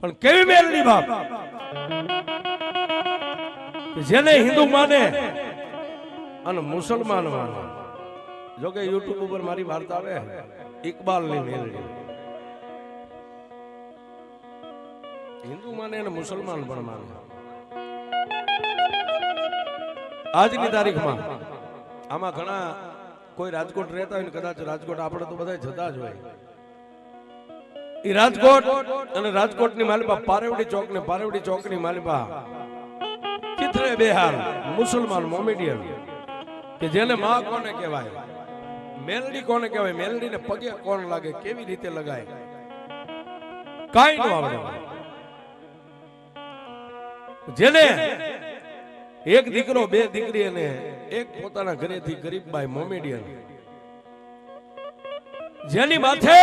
પણ કેવી મેલડી બાપ? જેને હિન્દુ માને અને મુસલમાન માને. જો કે યુટ્યુબ ઉપર મારી વાર્તા આવે ઇકબાલની મેલડી હિન્દુ માને અને મુસલમાન પણ માને. આજની તારીખમાં આમાં ઘણા કોઈ રાજકોટ રહેતા હોય ને કદાચ રાજકોટ, આપણે તો બધા જતા જ હોય. ઈ રાજકોટ અને રાજકોટની માલિબા પારેવડી ચોક ને પારેવડી ચોકની માલિબા ચિત્રે બેહાર મુસલમાન મોમેડિયન કે જેને માં કોને કહેવાય? મેલડી કોને કહેવાય? મેલડીને પગે કોણ લાગે? કેવી રીતે લગાય? કાઈ નો આવડે. જેને એક દીકરો, બે દીકરી અને એક પોતાના ઘરેથી ગરીબ બાઈ મોમેડિયન, જેની માથે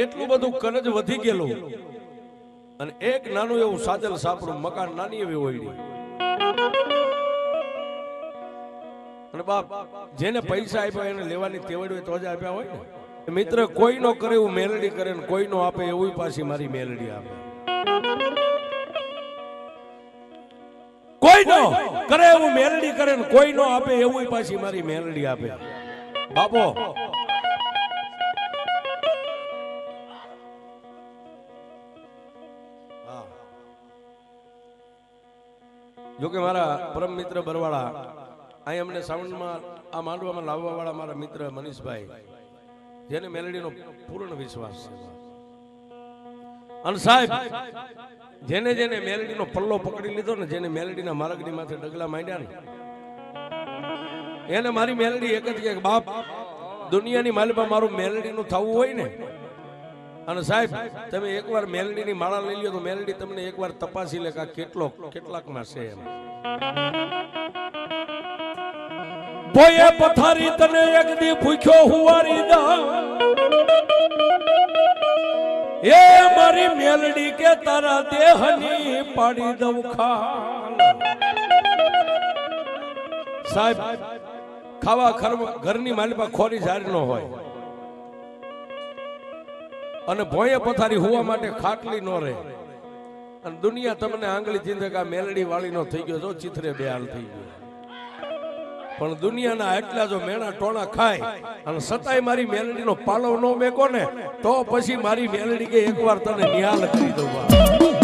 એટલું બધું કરજ વધી ગયેલું. અને એક નાનું એવું સાજલ સાપડું મકાન નાની એવી હોય અને બાપ, જેને પૈસા આપ્યા એને લેવાની તેવડ હોય તો જ આપ્યા હોય ને. મિત્ર કોઈનો કરે એવું મેલડી કરે ને કોઈનો આપે એવું પાછી મારી મેલડી આપે. કોઈનો કરે એવું મેલડી કરે ને કોઈનો આપે એવું પાછી મારી મેલડી આપે. બાપો જો કે મારા પરમ મિત્ર બરવાળા, અહીં અમને સાઉન્ડમાં આ માંડવામાં લાવવા વાળા મારા મિત્ર મનીષભાઈ, જેને મેલડીનો પૂર્ણ વિશ્વાસ છે. અને સાહેબ, જેને જેને મેલડીનો પલ્લો પકડી લીધો ને જેને મેલડીના માર્ગની માથે ડગલા માંડ્યા ને, એને મારી મેલડી એક જ કે, બાપ, દુનિયાની માલિપા મારું મેલડીનું થવું હોય ને અને સાહેબ, તમે એકવાર મેલડીની માળા લઈ લ્યો તો મેલડી તમને એકવાર તપાસી લે કે કેટલો, કેટલાકમાં છે એમ. ભોયે પથારી તને એક દી ભૂખ્યો હુવારી દા એ મારી મેલડી કે તારા દેહની પાડી દઉં ખા સાહેબ, ખાવા ઘરની માલિપા ખોરી જારી ન હોય. અને ભોંયે પથારી હોવા માટે ખાટલી ન રહે. અને દુનિયા તમને આંગળી આ મેલડી વાળી નો થઈ ગયો જો ચિત્રે બે હાલ થઈ ગયો. પણ દુનિયાના એટલા જો મેણા ટોણા ખાય અને સતાય મારી મેલડીનો પાલવ નો મેકો ને તો પછી મારી મેલડી કે એકવાર તને નિહાલ કરી દઉં.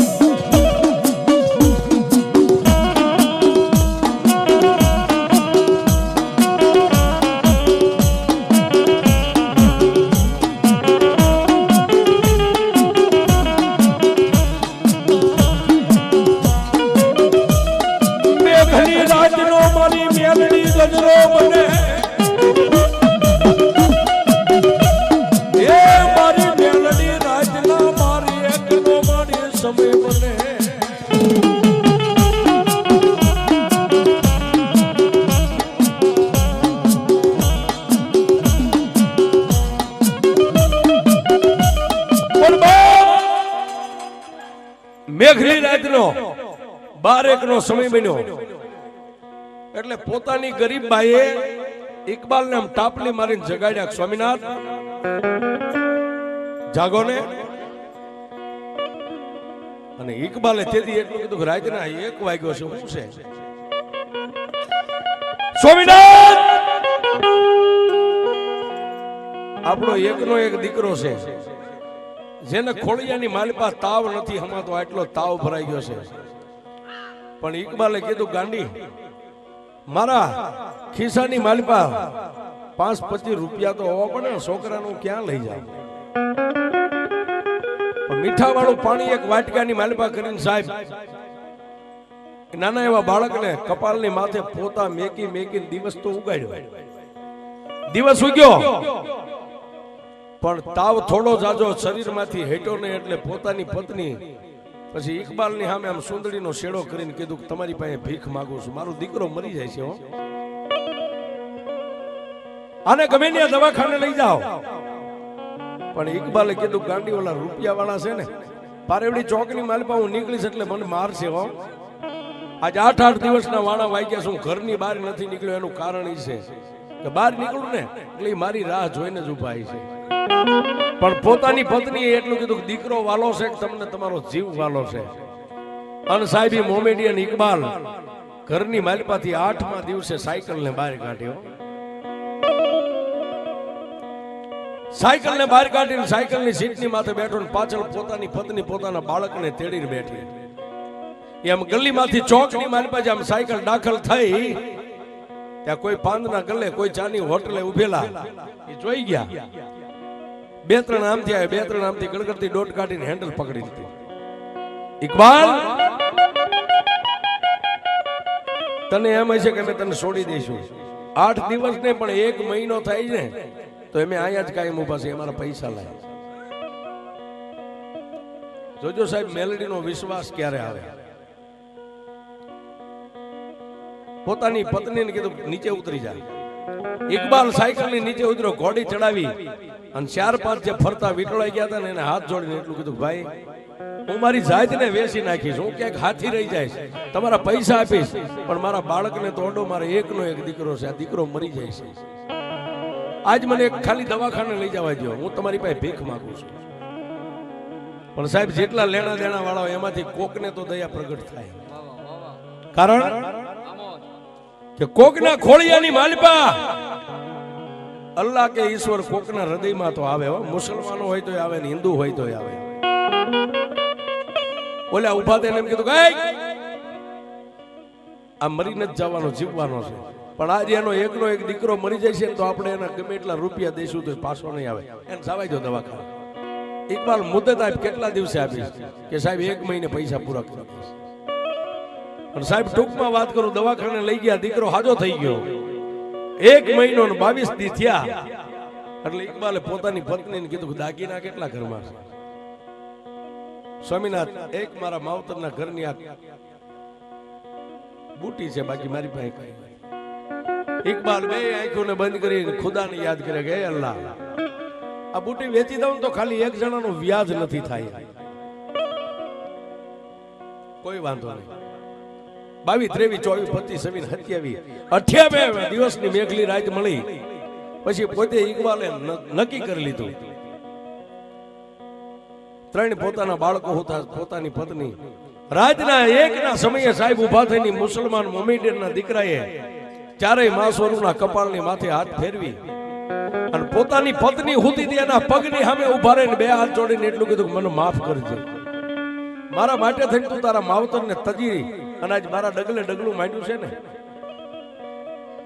સમય બન્યો. એટલે પોતાની ગરીબ બાઈએ ઇકબાલ ને આમ ટાપલી મારીને જગાડ્યા. સ્વામિનાથ, જાગો ને. અને ઇકબાલે તેથી એટલું કીધું રાતના એક વાગ્યો છે શું છે? સ્વામિનાથ! આપણો એકનો એક દીકરો છે. જેને ખોળિયાની માલિપા તાવ નથી હમાતો, આટલો તાવ ભરાઈ ગયો છે. પણ ઇકબાલે કીધું, ગાંડી, મારા ખિસ્સાની માલિપા પાંચ પચીસ રૂપિયા તો હોવા પડે છોકરાનું ક્યાં લઈ જાવ? મીઠા વાળું પાણી એક વાટકાની માલિપા કરીને સાહેબ, નાના એવા બાળકને કપાળની માથે પોતા મેકી મેકી દિવસ તો ઉગાડ્યો. દિવસ ઉગ્યો. પણ તાવ થોડો જાજો શરીરમાંથી હેઠો ને એટલે પોતાની પત્ની પછી ઇકબાલની સામે આમ સુંદડીનો શેડો કરીને કીધું કે તમારી પાસે ભીખ માંગુ છું. મારો દીકરો મરી જાય છે હો. આને ગમે ત્યાં દવાખાને લઈ જાઓ. પણ ઇકબાલે કીધું ગાંડી ઓલા રૂપિયા વાળા છે ને, પારેવડી ચોકની માલપા હું નીકળીશ એટલે મને મારશે હો. આજે આઠ આઠ દિવસના વાણા વાગ્યા છું ઘરની બહાર નથી નીકળ્યો, એનું કારણ એ છે કે બહાર નીકળું ને એટલે મારી રાહ જોઈને જ ઊભા છે. પણ પોતાની પત્નીએ એટલું કીધું દીકરો વાલો છે તમને તમારો જીવ વાલો છે. અને સાહેબી મોમેડિયન ઇકબાલ ઘરની માલિપાથી આઠમા દિવસે સાયકલ ને બહાર કાઢ્યો. સાયકલ ને બહાર કાઢીને સાયકલની સીટની માથે બેઠો ને પાછળ પોતાની પત્ની પોતાના બાળકને તેડીને બેઠી. એમ ગલીમાંથી ચોકની પાસે આમ સાયકલ દાખલ થઈ. ત્યાં કોઈ પાંદના ગલ્લે કોઈ ચાની હોટલે ઉભેલા. એ જોઈ ગયા. બે ત્રણ આમથી આવે બે ત્રણ આમથી ગડગડતી દોટ કાઢીને હેન્ડલ પકડી લીધી. ઇકબાલ! તને એમ હશે કે અમે તને છોડી દઈશું. આઠ દિવસ ને પણ એક મહિનો થાય છે તો એમે અહીંયા જ કાયમ ઊભા છે અમારા પૈસા લાય. જોજો સાહેબ, મેલડીનો વિશ્વાસ ક્યારે આવે? પોતાની પત્નીને કીધું, નીચે ઉતરી જા. ઇકબાલ સાયકલની નીચે ઉતર્યો, ઘોડી ચડાવી અને ચાર પાંચ જે ફરતા વિટળાઈ ગયા હતા ને એને હાથ જોડીને એટલું કીધું, ભાઈ, હું મારી જાતને વેચી નાખીશ, હું ક્યાંક હાથી રહી જઈશ, તમારા પૈસા આપીશ, પણ મારા બાળકને તોડો મારે એકનો એક દીકરો છે, આ દીકરો મરી જાય છે. આજ મને એક ખાલી દવાખાને લઈ જવા દો હું તમારી પાસે ભીખ માંગુ છું. પણ સાહેબ, જેટલા લેણા દેણા વાળા એમાંથી કોકને તો દયા પ્રગટ થાય. કારણ કે કોકના ખોળિયાની માલપા. અલ્લાહ કે ઈશ્વર કોકના હૃદયમાં તો આવે મુસલમાનો હોય તો આવે ને હિન્દુ હોય તો આવે. ઓલા ઊભા થઈને એમ કીધું કઈ આ મરીને જ જવાનો, જીવવાનો છે. પણ આજે એનો એકનો એક દીકરો મરી જાય છે તો આપણે એના ગમે એટલા રૂપિયા દઈશું તો પાછો નહીં આવે. એને જવાય દો દવાખાના. ઇકબાલ મુદત આપ કેટલા દિવસે આપીશ કે સાહેબ, એક મહિને પૈસા પૂરા કરી પણ સાહેબ, ટૂંકમાં વાત કરું, દવાખાને લઈ ગયા, દીકરો હાજો થઈ ગયો. એક મહિનો ને બાવીસ દી થયા. એટલે ઇકબાલે પોતાની પત્નીને કીધું દાગીના કેટલા ઘરમાં છે? સ્વામિનાથ, એક મારા માવતરના ઘરની આ બુટી છે, બાકી મારી પાસે કઈ. ઇકબાલ બે આંખોને બંધ કરીને ખુદાને યાદ કરે કે અલ્લાહ, આ બુટી વેચી દઉં તો ખાલી એક જણાનું વ્યાજ નથી થાય. કોઈ વાંધો નહીં. બાવીસ, ત્રેવીસ, ચોવીસ, પચીસ, છવ્વીસ, સત્યાવીસ અઠ્યાવી દિવસની મેઘલી રાત મળી. પછી પોતે ઇકબાલે નક્કી કરી લીધું. ત્રણ પોતાના બાળકો હતા, પોતાની પત્ની. રાતના એકના સમયે સાહેબ ઊભા થઈને મુસલમાન મોમેડિયનના દીકરાએ ચારેય માસોરુના કપાળની માથે હાથ ફેરવી અને પોતાની પત્ની હુતી એના પગની સામે ઊભા રહીને બે હાથ જોડીને એટલું કીધું મને માફ કરજો. મારા માટે થઈને તું તારા માવતરને તજી અને આજ મારા ડગલે ડગલું માંડ્યું છે ને,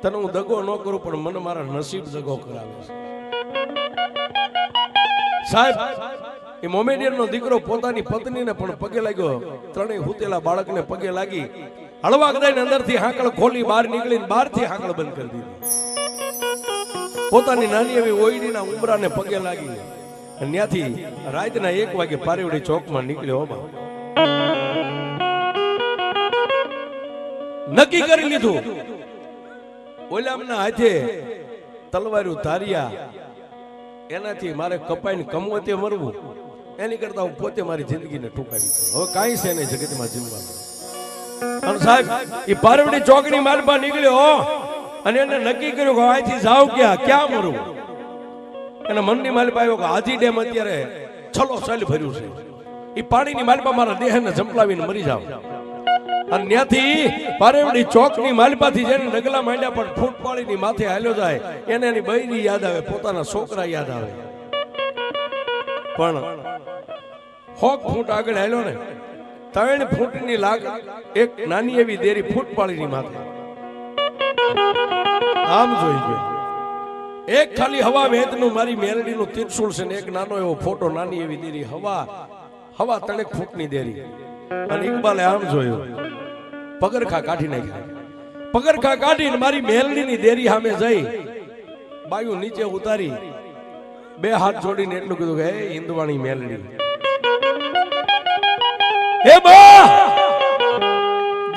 તને હું દગો ન કરું, પણ મને મારા નસીબ દગો કરાવે છે. સાહેબ, એ મોમેડિયન નો દીકરો પોતાની પત્નીને પણ પગે લાગ્યો. ત્રણેય હુતેલા બાળકને પગે લાગી હળવા અંદર અંદરથી હાંકળ ખોલી બહાર નીકળીને બહારથી હાંકળ બંધ કરી દીધી. પોતાની નાની એવી ઓયડીના ઉમરાને પગે લાગી. અને ત્યાંથી રાતના એક વાગે પારેવડી ચોકમાં નીકળ્યો હોમાં નક્કી કરી લીધું. ઓલામના હાથે તલવાર્યું ધાર્યા. એનાથી મારે કપાઈને કમવતે મરવું. એની કરતા હું પોતે મારી જિંદગીને ટૂંકાવી દઉં. હવે કાંઈ છે નહીં જગતમાં જીવવાનું. અને સાહેબ એ પારવડી ચોકડી માલપા નીકળ્યો અને એને નક્કી કર્યું કે અહીંથી જાવ ક્યાં? ક્યાં મરું? એને મનની માલપા આવ્યો કે હાજી ડેમ અત્યારે છલો સલ ભર્યું છે. એ પાણીની માલપા મારા દેહને જંપલાવીને મરી જાવ અને ત્યાંથી પારેવડી ચોકની માલપાથી જેને ડગલા માંડ્યા પણ ફૂટપાળીની માથે હાલ્યો જાય, એને એની બૈરી યાદ આવે, પોતાના છોકરા યાદ આવે. પણ હોક ફૂટ આગળ હાલ્યો ને, ત્રણ ફૂટની લાગ એક નાની એવી દેરી ફૂટપાળીની માથે. આમ જોઈ ગયો. એક ખાલી હવા વેદનું મારી મેલડીનું તિરસુલ છે ને એક નાનો એવો ફોટો, નાની એવી દેરી, હવા હવા ત્રણેક ફૂટની દેરી. અને ઇકબાલે આમ જોયું. પગરખા કાઢી નાખ્યા. પગરખા કાઢીને મારી મેલડીની દેરી સામે જઈ, બાયું નીચે ઉતારી, બે હાથ જોડીને એટલું કીધું કે, હે હિન્દવાણી મેલડી. હે બા,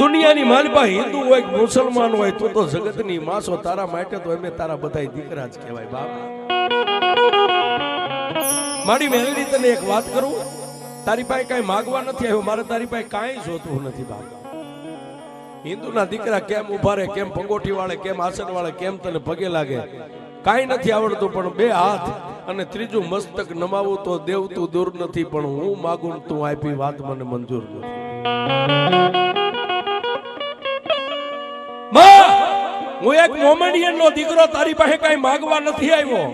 દુનિયાની માલપા હિન્દુ હોય કે મુસલમાન હોય, તું તો જગતની માસો તારા માટે તો અમે તારા બધાય દીકરા જ કહેવાય, બાપ. મારી મેલડી, તને એક વાત કરું? તારી પાસે કાંઈ માગવા નથી આવ્યો, મારે તારી પાસે કાંઈ જોતું નથી, બાપ. હિન્દુના દીકરા કેમ ઊભા રહે, કેમ પંગોઠી વાળે કેમ આસન વાળે કેમ તને પગે લાગે? કાંઈ નથી આવડતું, પણ બે હાથ અને ત્રીજું મસ્તક નમાવું તો દેવ તું દૂર નથી, પણ હું માગું તું આપી વાત મને મંજૂર નથી. હું એક મોમેડિયન નો દીકરો, તારી પાસે કઈ માંગવા નથી આવ્યો.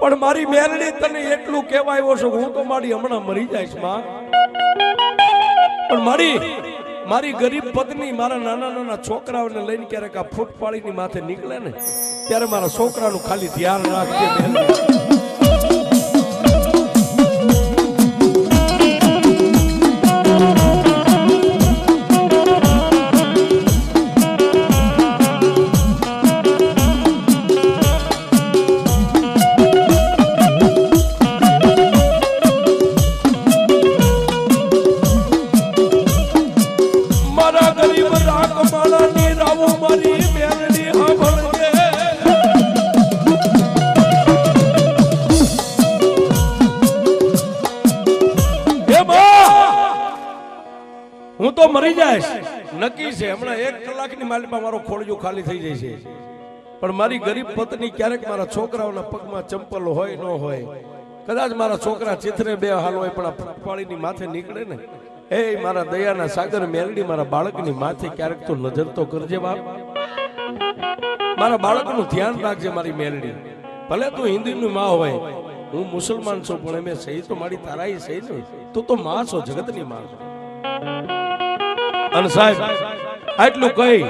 પણ મારી મેરણી તને એટલું કહેવા આવ્યો છું હું તો મારી હમણાં મરી જઈશ, માં. પણ મારી મારી ગરીબ પત્ની મારા નાના નાના છોકરાઓને લઈને ક્યારેક આ ફૂટ પાડીની માથે નીકળે ને, ત્યારે મારા છોકરાનું ખાલી ધ્યાન રાખજે નક્કી છે. હમણાં એક કલાકની માલિકમાં મારો ખોળિયો ખાલી થઈ જાય છે. પણ મારી ગરીબ પત્ની ક્યારેક મારા છોકરાઓના પગમાં ચંપલ હોય ન હોય, કદાચ મારા છોકરા ચિત્રે બે હાલ હોય, પણ આ ફૂટપાળીની માથે નીકળે ને, એ મારા દયાના સાગર મેલડી મારા બાળકની માથે ક્યારેક તો નજર તો કરજે બાપ. મારા બાળકનું ધ્યાન રાખજે મારી મેલડી. ભલે તું હિન્દુની માં હોય, હું મુસલમાન છું, પણ એમ સહી તો મારી તારાઈ સહી ને તું તો માં છો, જગતની માં છો. અને સાહેબ, આટલું કહી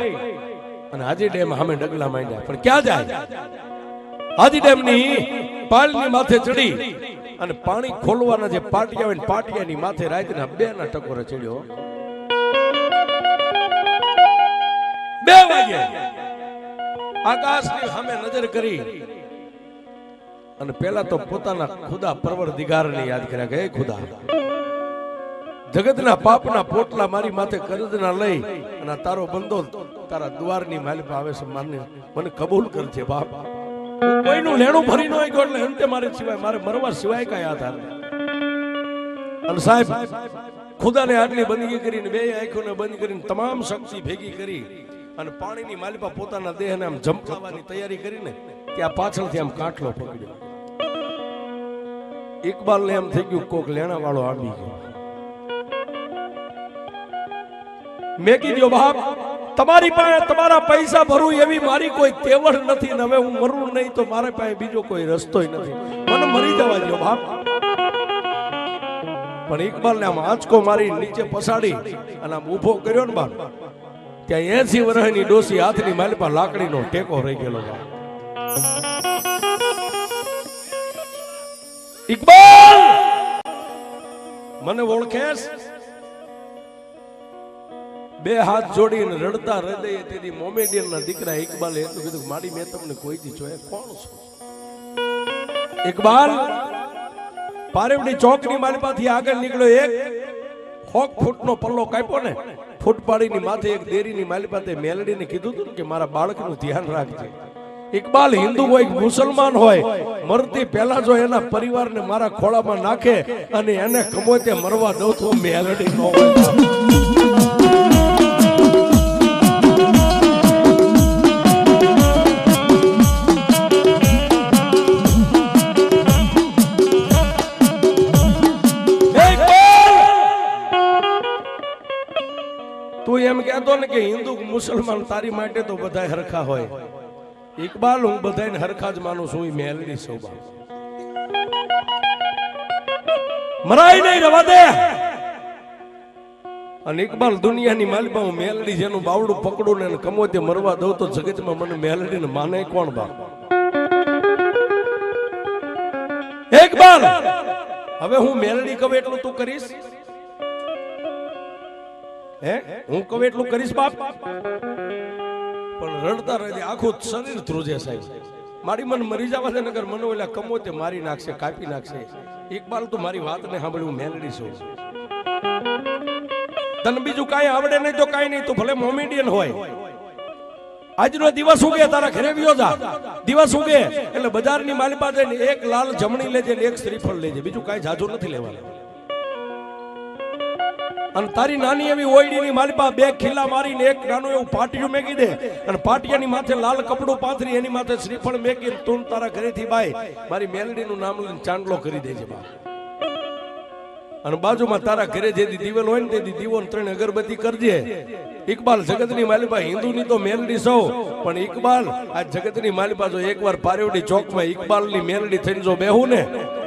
અને હાજી ડેમ સામે ડગલા માંડ્યા. પણ ક્યાં જાય? હાજી ડેમની પાલની માથે ચડી અને પાણી ખોલવાના જે પાટિયા હોય ને પાટિયાની માથે રાતના બે ના ટકોરે ચડ્યો. બે વાગે આકાશની સામે નજર કરી અને પેલા તો પોતાના ખુદા પરવર દિગારને યાદ કર્યા કે ખુદા જગતના પાપના પોટલા મારી માથે કરજના લઈ અને તારો બંદો તારા દ્વારની માલિક આવે છે માને મને કબૂલ કરજે બાપ. કોઈનું લેણું ભરી ન ગયો એટલે અંતે મારે સિવાય મારે મરવા સિવાય કઈ આધાર. અને સાહેબ, ખુદાને આટલી બંદગી કરીને, બે આંખોને બંધ કરીને તમામ શક્તિ ભેગી કરી અને પાણીની માલિપા પોતાના દેહને આમ જમખાવાની તૈયારી કરીને ત્યાં પાછળથી આમ કાટલો પકડ્યો. ઇકબાલને એમ થઈ ગયું કોક લેણા વાળો આવી ગયો. મેં કીધું, બાપ, તમારી પાસે તમારા પૈસા ભરું એવી મારી કોઈ તેવડ નથી ને હવે હું મરું નહીં તો મારા પાસે બીજો કોઈ રસ્તોય નથી. મને મરી જવા દો બાપ. પણ ઇકબાલ ને આમ આંચકો મારી નીચે પસાડી અને આમ ઊભો કર્યો ને, બાપ. ત્યાં એસી વર્ષની ડોસી હાથની માલિપા લાકડીનો ટેકો રહી ગયેલો, બાપ. ઇકબાલ! મને ઓળખેશ? બે હાથ જોડીને રડતા હૃદયે તેની મોમેડિયનના દીકરા ઇકબાલે એટલું કીધું મારી મેં તમને કોઈથી જોયા? કોણ છો? ઇકબાલ પારેવડી ચોકની માલિપાથી આગળ નીકળ્યો. એક હોક ફૂટનો પલ્લો કાપ્યો ને ફૂટ પાડીની માથે એક દેરીની માલી પાસે મેલડીને કીધું હતું કે, મારા બાળકનું ધ્યાન રાખજે. ઇકબાલ હિન્દુ હોય મુસલમાન હોય, મરતી પહેલા જો એના પરિવારને મારા ખોળામાં નાખે અને એને કમોતે મરવા દઉં તો મેલડી ન હોય કહેતો ને કે હિન્દુ મુસલમાન તારી માટે તો બધા હરખા હોય. ઇકબાલ, હું બધાને હરખા જ માનું છું એ મેલડી શોભા. મરાય નહીં, રવા દે. અને ઇકબાલ દુનિયાની માલિકા હું મેલડી જેનું બાવડું પકડું ને કમો કમોતે મરવા દઉં તો જગતમાં મને મેલડી ને માને કોણ બાપ એકબાલ હવે હું મેલડી કહું એટલું તું કરીશ? હે? હું કહું એટલું કરીશ બાપ? પણ રડતા રહી આખું શરીર ધ્રુજે સાહેબ. મારી મન મરી જવા દે નગર મને ઓલા કમોતે મારી નાખશે, કાપી નાખશે. ઇકબાલ તું મારી વાતને સાંભળી હું મેલડી છું. તને બીજું કાંઈ આવડે નહીં તો કાંઈ નહીં, તો ભલે મોમેડિયન હોય. આજનો દિવસ ઉગે, તારા ઘરે વિયો જા. દિવસ ઉગે, એટલે બજારની માલી પાસે એક લાલ જમણી લેજે ને એક શ્રીફળ લેજે. બીજું કાંઈ જાજુ નથી લેવાનું. અને તારી નાની એવી ઓયડીની માલિપા બે ખીલા મારીને એક નાનું એવું પાટિયું મેકી દે. અને પાટિયાની માથે લાલ કપડું પાથરી, એની માથે શ્રીફળ મેકી તું તારા ઘરેથી બાય. મારી મેલડીનું નામ લઈને ચાંદલો કરી દેજે બા અને બાજુમાં તારા ઘરે જે દીવેલ હોય ને તે દીવો ત્રણ અગરબત્તી કરજે. ઇકબાલ જગતની માલિપા હિન્દુની તો મેલડી સૌ. પણ ઇકબાલ, આ જગતની માલિપા જો એકવાર પારેવડી ચોકમાં ઇકબાલની મેલડી થઈને જો બેહું ને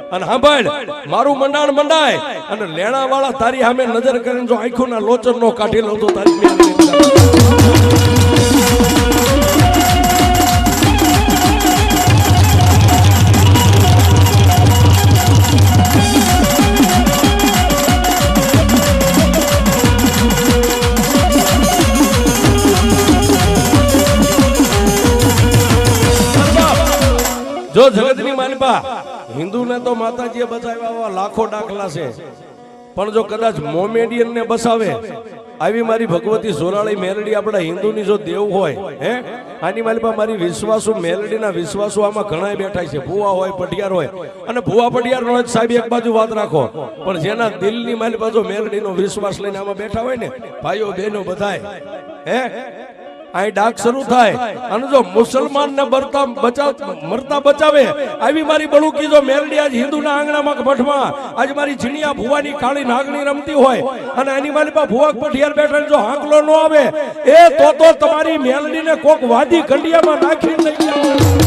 અને સાંભળ મારું મંડાણ મંડાય અને લેણા વાળા તારી સામે નજર કરીને જો આંખોના લોચન નો કાઢી લઉં તારી જો જગતની માલિપા હિન્દુને તો માતાજીએ બચાવ્યા આવા લાખો દાખલા છે. પણ જો કદાચ મોમેડિયન ને બસાવે, આવી મારી ભગવતી સોરાળી મેલડી આપણા હિન્દુની જો દેવ હોય, હે? આની માલિપા મારી વિશ્વાસુ મેલડીના વિશ્વાસુ આમાં ઘણા બેઠા છે. ભુવા હોય પટિયાર હોય. અને ભુવા પઢિયાર નો જ સાહેબ એક બાજુ વાત રાખો. પણ જેના દિલની માલિપા જો મેલડીનો વિશ્વાસ લઈને આમાં બેઠા હોય ને, ભાઈઓ બહેનો બધાય, હે? અહીં ડાક શરૂ થાય. અને જો મુસલમાન ને બરતા બચાવ મરતા બચાવે, આવી મારી બળુકી જો મેલડી આજ હિન્દુના આંગણામાં મઠમાં આજ મારી ઝીણિયા ભુવાની કાળી નાગણી રમતી હોય, અને એની મારી પાસે ભુવા પઠિયાર બેઠા જો હાંકલો ન આવે, એ તો તો તમારી મેલડીને કોક વાદી કંડિયામાં નાખી લઈ જાઓ.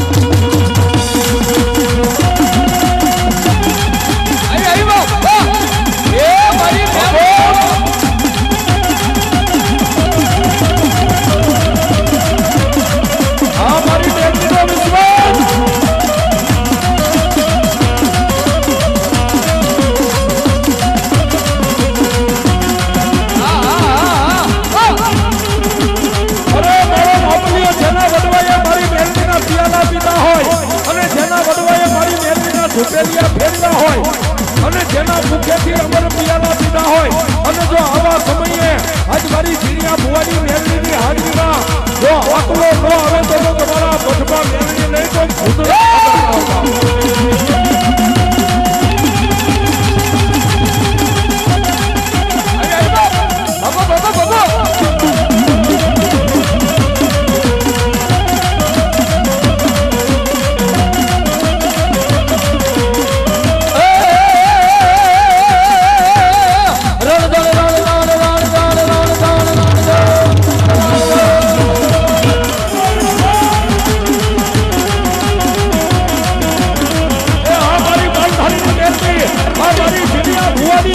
સુપેલિયા ફેરવા હોય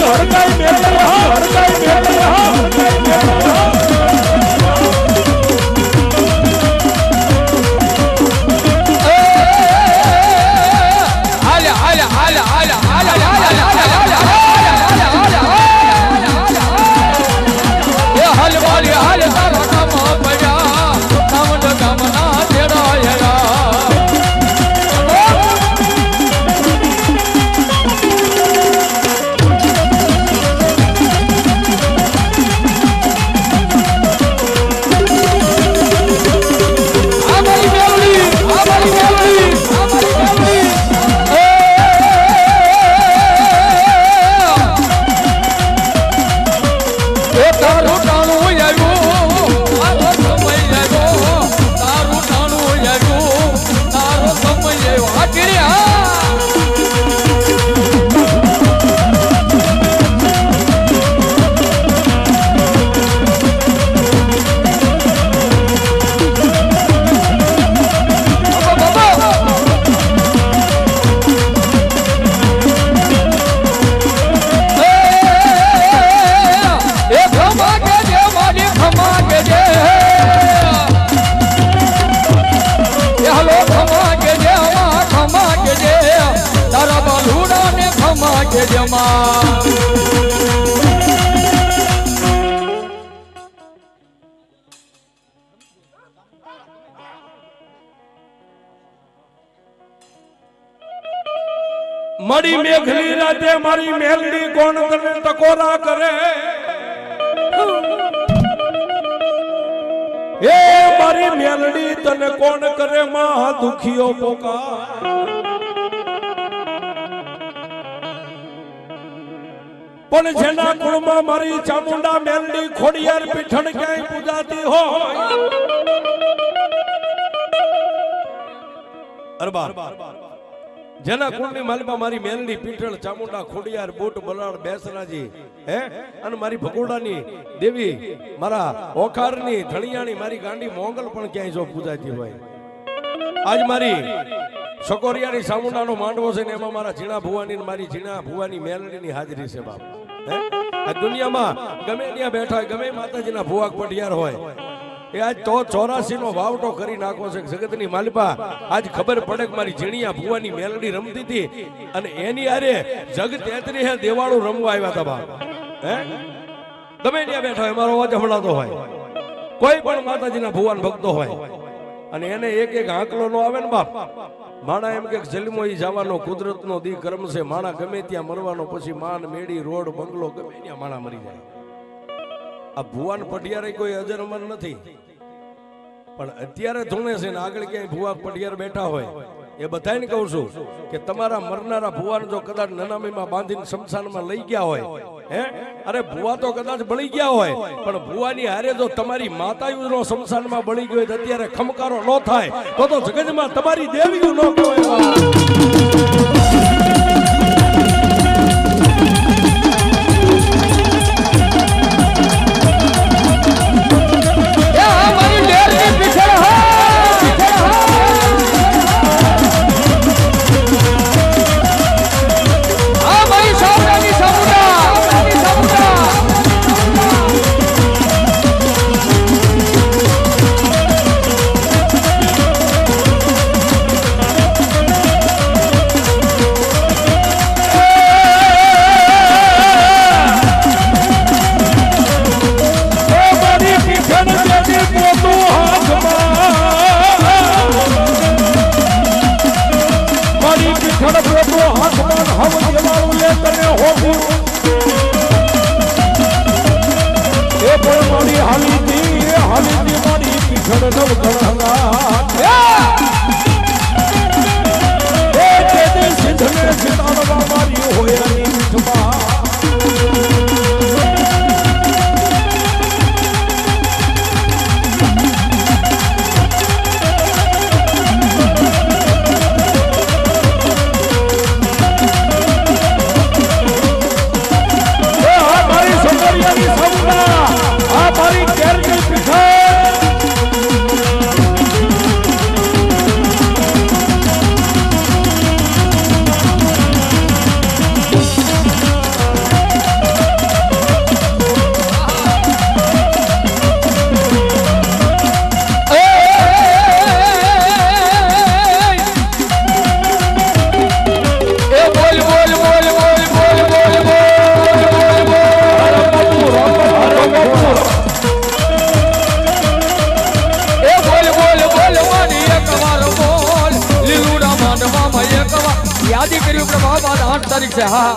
હરકાઈ મેળે હરકાઈ મેળે તારું મળી મેઘલી રાતે મારી મેલડી કોણ તને ટકોરા કરે? એ મારી મેલડી તને કોણ કરે માં દુખીઓ પોકા પણ જેના કુળમાં મારી ચામુંડા મેલડી ખોડિયાર પીઠણ ક્યાંય પૂજાતી હોય? અરબા જેના કુળની માલમાં મારી મેલડી પીઠળ, ચામુંડા, ખોડિયાર, બોટ, બલાડ બેસરાજી હે? અને મારી ભગોડાની દેવી, મારા ઓખારની ધણિયાણી, મારી ગાંડી મોંગલ પણ ક્યાંય જો પૂજાતી હોય. આજ મારી સકોરિયાની ચામુંડાનો માંડવો છે ને એમાં મારા ઝીણા ભુવાની મારી ઝીણા ભુવાની મેલડીની હાજરી છે બાપ. હે? આ દુનિયામાં ગમે ત્યાં બેઠા હોય, ગમે માતાજીના ભુવાક પટિયાર હોય એ આજ તો ચોરાસી નો વાવટો કરી નાખો છે જગતની માલિપા. આજ ખબર પડે કે મારી ઝીણિયા ભુવાની મેલડી રમતી હતી અને એની આરે જગ તેતરી હે દેવાળું રમવા આવ્યા હતા હે? ગમે ત્યાં બેઠા હોય, મારો અવાજ હમણાતો હોય. કોઈ પણ માતાજીના ભુવાન ભક્તો હોય. અને એને એક એક આંકલો નો આવે ને બાપ. માણા એમ કે જલમો ઈ જવાનો કુદરતનો દી કર્મ છે માણા ગમે ત્યાં મરવાનો, પછી માન મેડી રોડ, બંગલો ગમે ત્યાં માણા મરી જાય. આ ભુવાન પટિયારે કોઈ અજર અમર નથી. પણ અત્યારે ધૂણે છે ને આગળ ક્યાંય ભુવા પટિયાર બેઠા હોય, એ બધાને કહું છું કે તમારા મરનારા ભુવાને જો કદાચ નનામીમાં બાંધીને શમશાનમાં લઈ ગયા હોય, હે? અરે ભુવા તો કદાચ બળી ગયા હોય, પણ ભુવાની હારે જો તમારી માતાયુનો શમશાનમાં બળી ગયો તો અત્યારે ખમકારો ન થાય, તો તો જગતમાં તમારી દેવીયું ન કહેવાય. આજે કર્યું પ્રભાવ આજ આઠ તારીખ છે. હા.